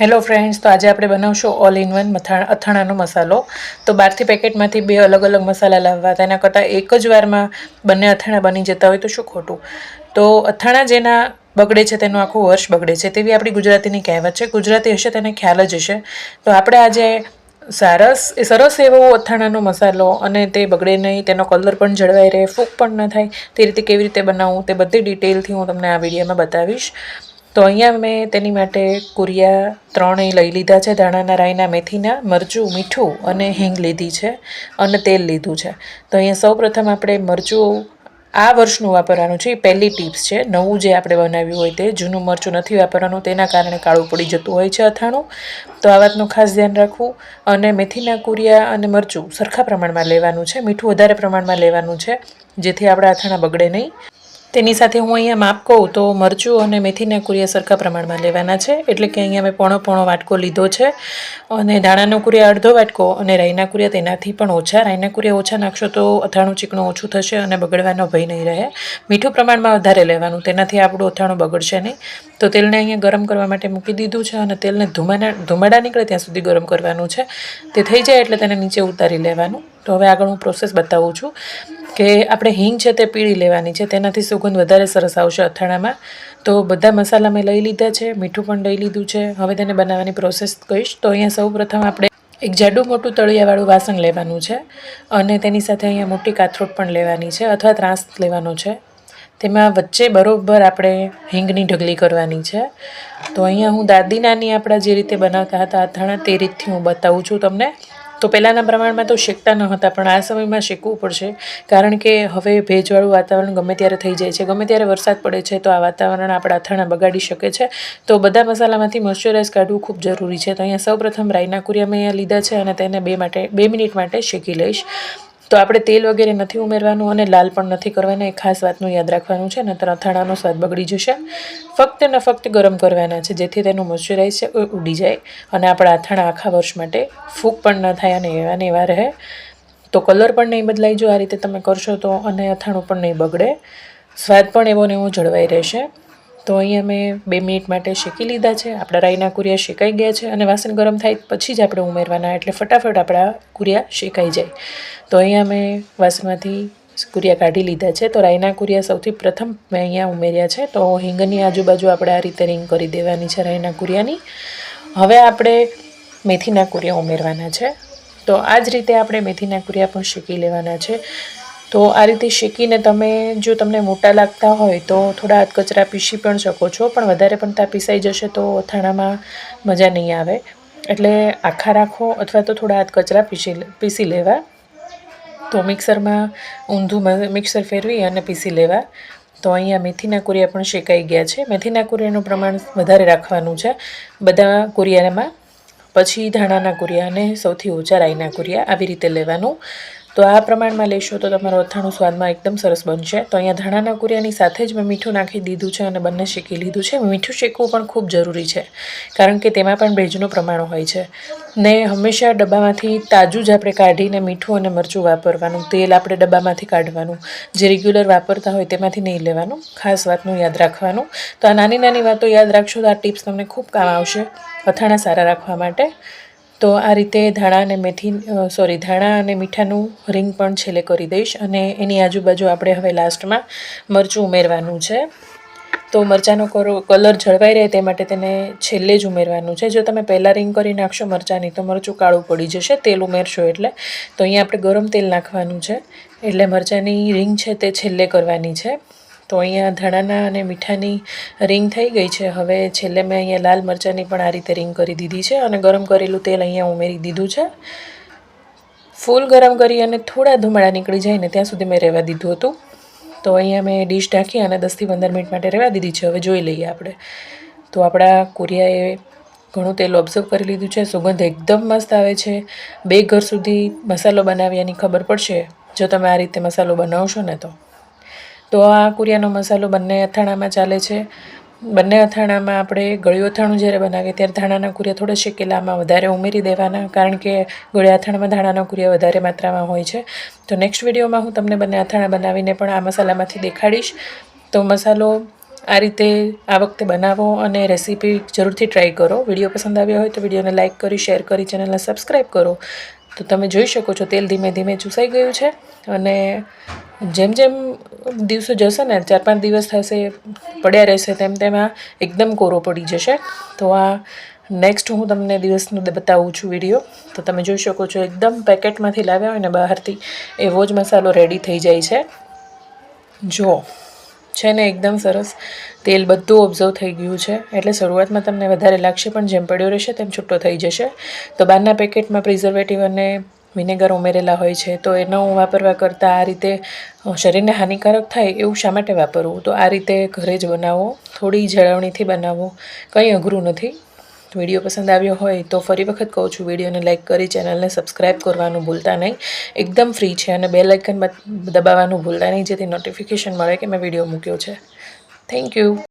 Hello friends તો આજે આપણે બનાવશું ઓલ ઇન વન અથાણાનો મસાલો. તો બહારથી પેકેટમાંથી બે અલગ અલગ મસાલા લાવવા. તેના કરતાં એક જ વારમાં બંને અથાણા બની જતા હોય તો શું ખોટું? તો અથાણા જેના બગડે છે તેનું આખું વર્ષ બગડે છે. તેવી આપણી ગુજરાતીની કહેવત છે. ગુજરાતી હશે તેને ખ્યાલ જ હશે. તો આપણે આજે સરસ, એ સરસ એવો અથાણાનો મસાલો અને તે બગડે નહીં, તેનો કલર પણ જળવાઈ રહે, ફૂક પણ ન થાય, તે રીતે કેવી રીતે બનાવવું તે બધી ડિટેલથી હું તમને આ વિડીયોમાં બતાવીશ. તો અહીંયા મેં તેની માટે કુરિયા ત્રણેય લઈ લીધા છે. ધાણાના રાઈના મેથીના, મરચું, મીઠું અને હિંગ લીધી છે અને તેલ લીધું છે. તો અહીંયા સૌપ્રથમ આપણે મરચું આ વર્ષનું વાપરવાનું છે. એ પહેલી ટિપ્સ છે. નવું જે આપણે બનાવ્યું હોય તે, જૂનું મરચું નથી વાપરવાનું, તેના કારણે કાળું પડી જતું હોય છે અથાણું. તો આ વાતનું ખાસ ધ્યાન રાખવું. અને મેથીના કુરિયા અને મરચું સરખા પ્રમાણમાં લેવાનું છે. મીઠું વધારે પ્રમાણમાં લેવાનું છે, જેથી આપણા અથાણા બગડે નહીં. તેની સાથે હું અહીંયા માપ કહું તો મરચું અને મેથીના કુરિયા સરખા પ્રમાણમાં લેવાના છે. એટલે કે અહીંયા મેં પોણો પોણો વાટકો લીધો છે અને ધાણાનો કુરિયા અડધો વાટકો અને રાઈના કુરિયા તેનાથી પણ ઓછા. રાઈના કુરિયા ઓછા નાખશો તો અથાણું ચીકણું ઓછું થશે અને બગડવાનો ભય નહીં રહે. મીઠું પ્રમાણમાં વધારે લેવાનું, તેનાથી આપણું અથાણું બગડશે નહીં. તો તેલને અહીંયા ગરમ કરવા માટે મૂકી દીધું છે અને તેલને ધુમાડા ધુમાડા નીકળે ત્યાં સુધી ગરમ કરવાનું છે. તે થઈ જાય એટલે તેને નીચે ઉતારી લેવાનું. તો હવે આગળ હું પ્રોસેસ બતાવું છું. કે આપણે હિંગ છે તે પીળી લેવાની છે. તેનાથી સુગંધ વધારે સરસ આવશે અથાણામાં. તો બધા મસાલા મેં લઈ લીધા છે. મીઠું પણ લઈ લીધું છે. હવે તેને બનાવવાની પ્રોસેસ કહીશ તો અહીંયા સૌપ્રથમ આપણે એક જાડું મોટું તળિયાવાળું વાસણ લેવાનું છે. અને તેની સાથે અહીંયા મોટી કાથરોટ પણ લેવાની છે અથવા ત્રાસ લેવાનો છે. તેમાં વચ્ચે બરોબર આપણે હિંગની ઢગલી કરવાની છે. તો અહીંયા હું દાદી નાની આપણા જે રીતે બનાવતા હતા અથાણા, તે રીતથી હું બતાવું છું તમને. તો પહેલાંના પ્રમાણમાં તો શેકતા ન હતા, પણ આ સમયમાં શેકવું પડશે, કારણ કે હવે ભેજવાળું વાતાવરણ ગમે ત્યારે થઈ જાય છે, ગમે ત્યારે વરસાદ પડે છે, તો આ વાતાવરણ આપણા અથાણા બગાડી શકે છે. તો બધા મસાલામાંથી મોઇશ્ચરાઇઝ કાઢવું ખૂબ જરૂરી છે. તો અહીંયા સૌપ્રથમ રાઈના કુરિયા મેં અહીંયા લીધા છે અને તેને બે માટે, બે મિનિટ માટે શેકી લઈશ. તો આપણે તેલ વગેરે નથી ઉમેરવાનું અને લાલ પણ નથી કરવાના, એ ખાસ વાતનું યાદ રાખવાનું છે, નહીતર અથાણાનો સ્વાદ બગડી જશે. ફક્ત ને ફક્ત ગરમ કરવાના છે, જેથી તેનું મોઇશ્ચરાઇઝ છે એ ઉડી જાય અને આપણા અથાણા આખા વર્ષ માટે ફૂગ પણ ન થાય અને એવા ને એવા રહે. તો કલર પણ નહીં બદલાય, જો આ રીતે તમે કરશો તો અને અથાણું પણ નહીં બગડે. સ્વાદ પણ એવો ને એવો જળવાઈ રહેશે. તો અહીંયા મેં બે મિનિટ માટે શેકી લીધા છે. આપણા રાઈના કુરિયા શેકાઈ ગયા છે અને વાસણ ગરમ થાય પછી જ આપણે ઉમેરવાના, એટલે ફટાફટ આપણા કુરિયા શેકાઈ જાય. તો અહીંયા મેં વાસણમાંથી કુરિયા કાઢી લીધા છે. તો રાઈના કુરિયા સૌથી પ્રથમ મેં અહીંયા ઉમેર્યા છે. તો હિંગની આજુબાજુ આપણે આ રીતે રિંગ કરી દેવાની છે રાઈના કુરિયાની. હવે આપણે મેથીના કુરિયા ઉમેરવાના છે. તો આ જ રીતે આપણે મેથીના કુરિયા પણ શેકી લેવાના છે. તો આ રીતે શેકીને તમે જો તમને મોટા લાગતા હોય તો થોડા કચરા પીસી પણ શકો છો, પણ વધારે પણ ત્યાં પીસાઈ જશે તો અથાણામાં મજા નહીં આવે. એટલે આખા રાખો અથવા તો થોડા કચરા પીસી પીસી લેવા. તો મિક્સરમાં ઊંધું મિક્સર ફેરવી અને પીસી લેવા. તો અહીંયા મેથીના કુરિયા પણ શેકાઈ ગયા છે. મેથીના કુરિયાનું પ્રમાણ વધારે રાખવાનું છે. બધા કુરિયામાં પછી ધાણાના કુરિયા અને સૌથી ઓછા રાઈના કુરિયા આવી રીતે લેવાનું. તો આ પ્રમાણમાં લેશો તો તમારું અથાણું સ્વાદમાં એકદમ સરસ બનશે. તો અહીંયા ધાણાના કુરિયાની સાથે જ મેં મીઠું નાખી દીધું છે અને બંને શેકી લીધું છે. મીઠું શેકવું પણ ખૂબ જરૂરી છે, કારણ કે તેમાં પણ ભેજનું પ્રમાણ હોય છે. ને હંમેશા ડબ્બામાંથી તાજું જ આપણે કાઢીને મીઠું અને મરચું વાપરવાનું, તેલ આપણે ડબ્બામાંથી કાઢવાનું, જે રેગ્યુલર વાપરતા હોય તેમાંથી નહીં લેવાનું, ખાસ વાતનું યાદ રાખવાનું. તો આ નાની નાની વાતો યાદ રાખશો તો આ ટિપ્સ તમને ખૂબ કામ આવશે. અથાણા સારા રાખવા માટે. તો આ રીતે ધાણા અને મેથી સોરી ધાણા અને મીઠાનું રિંગ પણ છેલ્લે કરી દઈશ અને એની આજુબાજુ આપણે હવે લાસ્ટમાં મરચું ઉમેરવાનું છે. તો મરચાંનો કલર જળવાઈ રહે તે માટે તેને છેલ્લે જ ઉમેરવાનું છે. જો તમે પહેલાં રિંગ કરી નાખશો મરચાંની, તો મરચું કાળું પડી જશે, તેલ ઉમેરશો એટલે. તો અહીંયા આપણે ગરમ તેલ નાખવાનું છે, એટલે મરચાંની રિંગ છે તે છેલ્લે કરવાની છે. તો અહીંયા ધાણાના અને મીઠાની રિંગ થઈ ગઈ છે. હવે છેલ્લે મેં અહીંયા લાલ મરચાંની પણ આ રીતે રિંગ કરી દીધી છે અને ગરમ કરેલું તેલ અહીંયા ઉમેરી દીધું છે. ફૂલ ગરમ કરી અને થોડા ધુમાડા નીકળી જાય ને ત્યાં સુધી મેં રહેવા દીધું હતું. તો અહીંયા મેં ડીશ ઢાંકી અને દસથી પંદર મિનિટ માટે રહેવા દીધી છે. હવે જોઈ લઈએ આપણે. તો આપણા કુરિયાએ ઘણું તેલ ઓબ્ઝર્વ કરી લીધું છે. સુગંધ એકદમ મસ્ત આવે છે. બે ઘર સુધી મસાલો બનાવ્યાની ખબર પડશે. જો તમે આ રીતે મસાલો બનાવશો ને તો. તો આ કુરિયાનો મસાલો બંને અથાણામાં ચાલે છે. બંને અથાણામાં આપણે ગળ્યું અથાણું જ્યારે બનાવીએ ત્યારે ધાણાના કુરિયા થોડા શેકેલામાં વધારે ઉમેરી દેવાના, કારણ કે ગળ્યા અથાણામાં ધાણાના કુરિયા વધારે માત્રામાં હોય છે. તો નેક્સ્ટ વિડીયોમાં હું તમને બંને અથાણા બનાવીને પણ આ મસાલામાંથી દેખાડીશ. તો મસાલો આ રીતે આ વખતે બનાવો અને રેસીપી જરૂરથી ટ્રાય કરો. વીડિયો પસંદ આવ્યો હોય તો વિડીયોને લાઇક કરી શેર કરી ચેનલને સબસ્ક્રાઈબ કરો. તો તમે જોઈ શકો છો તેલ ધીમે ધીમે ચૂસાઈ ગયું છે અને જેમ જેમ દિવસો જશે ને ચાર પાંચ દિવસ થશે, પડ્યા રહેશે તેમ તેમ આ એકદમ કોરો પડી જશે. તો આ નેક્સ્ટ હું તમને દિવસનું બતાવું છું વીડિયો. તો તમે જોઈ શકો છો એકદમ પેકેટમાંથી લાવ્યા હોય ને બહારથી એવો જ મસાલો રેડી થઈ જાય છે. જો છે ને એકદમ સરસ તેલ બધું ઓબ્ઝર્વ થઈ ગયું છે. એટલે શરૂઆતમાં તમને વધારે લાગશે, પણ જેમ પડ્યો રહેશે તેમ છૂટો થઈ જશે. તો બહારના પેકેટમાં પ્રિઝર્વેટિવ અને વિનેગર ઉમેરેલા હોય છે, તો એનો વાપરવા કરતાં આ રીતે શરીરને હાનિકારક થાય એવું શા માટે વાપરવું? તો આ રીતે ઘરે જ બનાવો, થોડી જાળવણીથી બનાવો, કંઈ અઘરું નથી. વીડિયો પસંદ આવ્યો હોય તો ફરી વખત કહું છું, વિડીયોને લાઇક કરી ચેનલને સબસ્ક્રાઈબ કરવાનું ભૂલતા નહીં. એકદમ ફ્રી છે અને બે લાઇકન દબાવવાનું ભૂલતા નહીં, જેથી નોટિફિકેશન મળે કે મેં વીડિયો મૂક્યો છે. Thank you